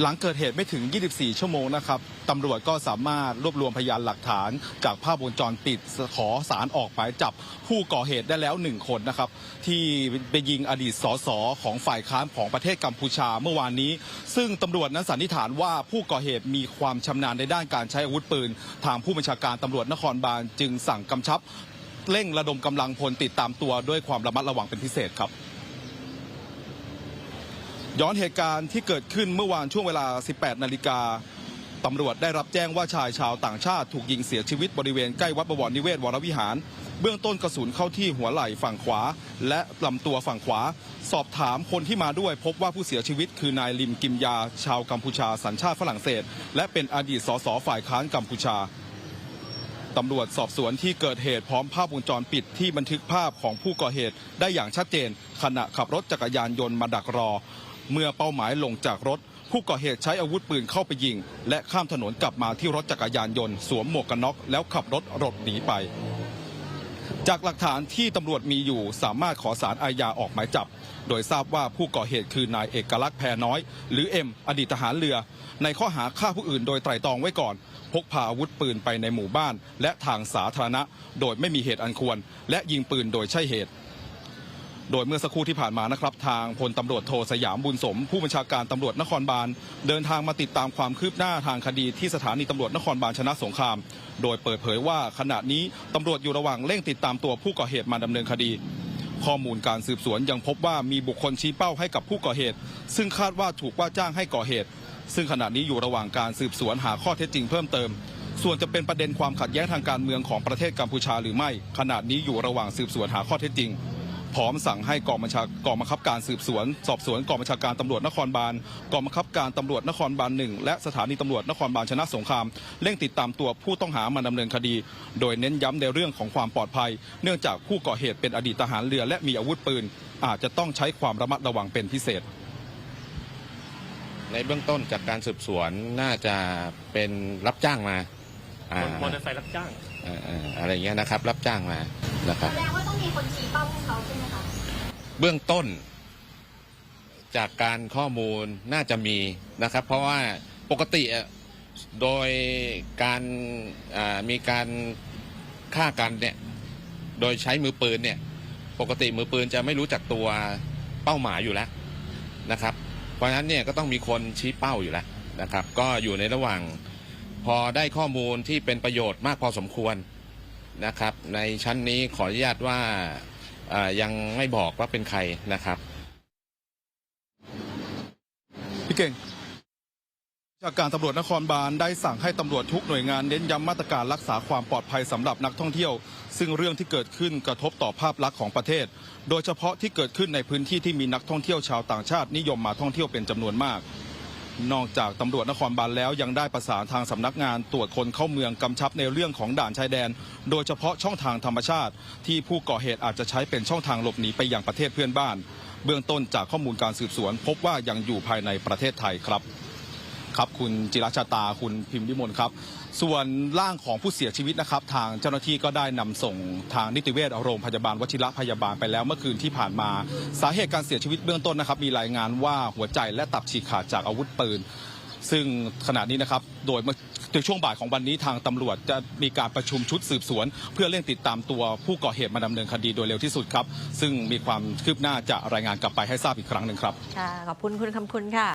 หลังเกิดเหตุไม่ถึง 24 ชั่วโมงนะครับตำรวจก็สามารถรวบรวมพยานหลักฐาน จากภาพวงจรปิดขอสารออกหมายจับผู้ก่อเหตุได้แล้วหนึ่งคนนะครับ ที่ไปยิงอดีตสสของฝ่ายค้านของประเทศกัมพูชาเมื่อวานนี้ ซึ่งตำรวจนั้นสันนิษฐานว่าผู้ก่อเหตุมีความชำนาญในด้านการใช้อาวุธปืน ทางผู้บัญชาการตำรวจนครบาลจึงสั่งกำชับเร่งระดมกำลังพลติดตามตัวด้วยความระมัดระวังเป็นพิเศษครับ ย้อนเหตุการณ์ที่เกิดขึ้นเมื่อวานช่วงเวลา 18 นาฬิกาตำรวจได้รับแจ้งว่าชายชาวต่างชาติถูกยิงเสียชีวิตบริเวณใกล้วัดบวรนิเวศวรวิหาร เบื้องต้นกระสุนเข้าที่หัวไหล่ฝั่งขวา และลำตัวฝั่งขวา สอบถามคนที่มาด้วย พบว่าผู้เสียชีวิตคือนายลิมกิมยา ชาวกัมพูชาสัญชาติฝรั่งเศส และเป็นอดีตสสฝ่ายค้านกัมพูชาตำรวจสอบสวนที่เกิดเหตุพร้อมภาพวงจรปิดที่บันทึกภาพของผู้ก่อเหตุได้อย่างชัดเจน ขณะขับรถจักรยานยนต์มาดักรอ เมื่อเป้าหมายลงจากรถ ผู้ก่อเหตุใช้อาวุธปืนเข้าไปยิง และข้ามถนนกลับมาที่รถจักรยานยนต์สวมหมวกกันน็อกแล้วขับรถหลบหนีไป จากหลักฐานที่ตำรวจมีอยู่สามารถขอสารอาญาออกหมายจับ โดยทราบว่าผู้ก่อเหตุคือนายเอกลักษณ์แพรน้อย หรือเอ็มอดีตทหารเรือ ในข้อหาฆ่าผู้อื่นโดยไตร่ตรองไว้ก่อนพกพาอาวุธปืนไปในหมู่บ้าน และทางสาธารณะ โดยไม่มีเหตุอันควร และยิงปืนโดยใช่เหตุ โดยเมื่อสักครู่ที่ผ่านมานะครับทางพลตำรวจโทสยามบุญสม ผู้บัญชาการตำรวจนครบาลเดินทางมาติดตามความคืบหน้าทางคดีที่สถานีตำรวจนครบาลชนะสงคราม โดยเปิดเผยว่าขณะนี้ตำรวจอยู่ระหว่างเร่งติดตามตัวผู้ก่อเหตุมาดำเนินคดีข้อมูลการสืบสวนยังพบว่ามีบุคคลชี้เป้าให้กับผู้ก่อเหตุ ซึ่งคาดว่าถูกว่าจ้างให้ก่อเหตุ ซึ่งขณะนี้อยู่ระหว่างการสืบสวนหาข้อเท็จจริงเพิ่มเติม ส่วนจะเป็นประเด็นความขัดแย้งทางการเมืองของประเทศกัมพูชาหรือไม่ ขณะนี้อยู่ระหว่างสืบสวนหาข้อเท็จจริง พร้อมสั่งให้กองบัญชากองบังคับการสืบสวน สอบสวนกองบัญชาการตำรวจนครบาลกองบังคับการตำรวจนครบาลหนึ่งและสถานีตำรวจนครบาลชนะสงครามเร่งติดตามตัวผู้ต้องหามาดำเนินคดี โดยเน้นย้ำในเรื่องของความปลอดภัย เนื่องจากผู้ก่อเหตุเป็นอดีตทหารเรือและมีอาวุธปืน อาจจะต้องใช้ความระมัดระวังเป็นพิเศษ ในเบื้องต้นจากการสืบสวนน่าจะเป็นรับจ้างมาอ่ามอเตอร์ไซค์รับจ้างเอ่อเอ่ออะไรเงี้ยนะครับ รับจ้างมานะครับแสดงว่าต้องมีคนชี้เป้าให้เขาใช่ไหมคะ เบื้องต้น จากการข้อมูลน่าจะมีนะครับ เพราะว่าปกติโดยการมีการฆ่ากันเนี่ยโดยใช้มือปืนเนี่ยปกติมือปืนจะไม่รู้จักตัวเป้าหมายอยู่แล้วนะครับ เพราะฉะนั้นเนี่ยก็ต้องมีคนชี้เป้าอยู่แล้วนะครับ ก็อยู่ในระหว่างพอได้ข้อมูลที่เป็นประโยชน์มากพอสมควรนะครับ ในชั้นนี้ขออนุญาตว่า ยังไม่บอกว่าเป็นใครนะครับพี่เก่งจากการตำรวจนครบาลได้สั่งให้ตำรวจทุกหน่วยงานเน้นย้ำมาตรการรักษาความปลอดภัยสำหรับนักท่องเที่ยว ซึ่งเรื่องที่เกิดขึ้นกระทบต่อภาพลักษณ์ของประเทศ โดยเฉพาะที่เกิดขึ้นในพื้นที่ที่มีนักท่องเที่ยวชาวต่างชาตินิยมมาท่องเที่ยวเป็นจำนวนมาก นอกจากตำรวจนครบาลแล้วยังได้ประสานทางสำนักงานตรวจคนเข้าเมืองกำชับในเรื่องของด่านชายแดน โดยเฉพาะช่องทางธรรมชาติ ที่ผู้ก่อเหตุอาจจะใช้เป็นช่องทางหลบหนีไปยังประเทศเพื่อนบ้าน เบื้องต้นจากข้อมูลการสืบสวน พบว่ายังอยู่ภายในประเทศไทยครับ ครับคุณจิรชาตาคุณพิมพ์วิมลครับ ส่วนร่างของผู้เสียชีวิตนะครับ ทางเจ้าหน้าที่ก็ได้นำส่งทางนิติเวชโรงพยาบาลวชิระพยาบาลไปแล้วเมื่อคืนที่ผ่านมา สาเหตุการเสียชีวิตเบื้องต้นนะครับ มีรายงานว่าหัวใจและตับฉีกขาดจากอาวุธปืน ซึ่งขณะนี้นะครับโดยในช่วงบ่ายของวันนี้ทางตำรวจจะมีการประชุมชุดสืบสวน เพื่อเร่งติดตามตัวผู้ก่อเหตุมาดำเนินคดีโดยเร็วที่สุดครับ ซึ่งมีความคืบหน้าจะรายงานกลับไปให้ทราบอีกครั้งหนึ่งครับค่ะขอบคุณคุณคำคุณค่ะ